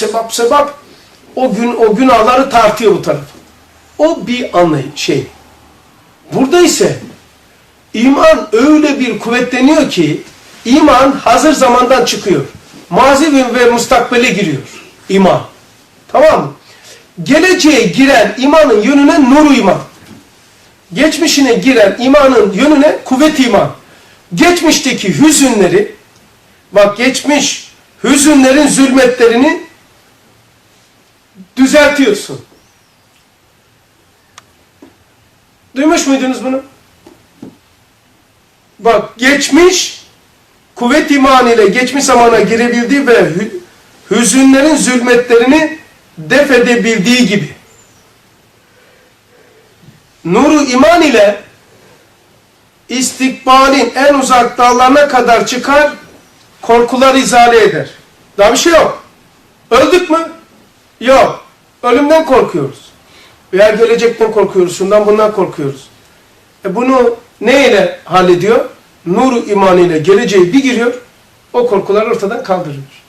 sebap sebap o gün o günahları tartıyor bu taraf. O bir anlay şey. Burada ise iman öyle bir kuvvetleniyor ki iman hazır zamandan çıkıyor. Mazi ve mustakbele giriyor iman. Tamam mı? Geleceğe giren imanın yönüne nur iman. Geçmişine giren imanın yönüne kuvvet iman. Geçmişteki hüzünleri bak geçmiş hüzünlerin zulmetlerini düzeltiyorsun. Duymuş muydunuz bunu? Bak geçmiş kuvvet iman ile geçmiş zamana girebildiği ve hü- hüzünlerin zulmetlerini def edebildiği gibi. Nuru iman ile istikbalin en uzak dallarına kadar çıkar, korkular izale eder. Daha bir şey yok. Öldük mü? Yok. Ölümden korkuyoruz. Veya gelecekten korkuyoruz, şundan bundan korkuyoruz. E bunu ne ile hallediyor? Nuru iman ile geleceği bir giriyor, o korkular ortadan kaldırılır.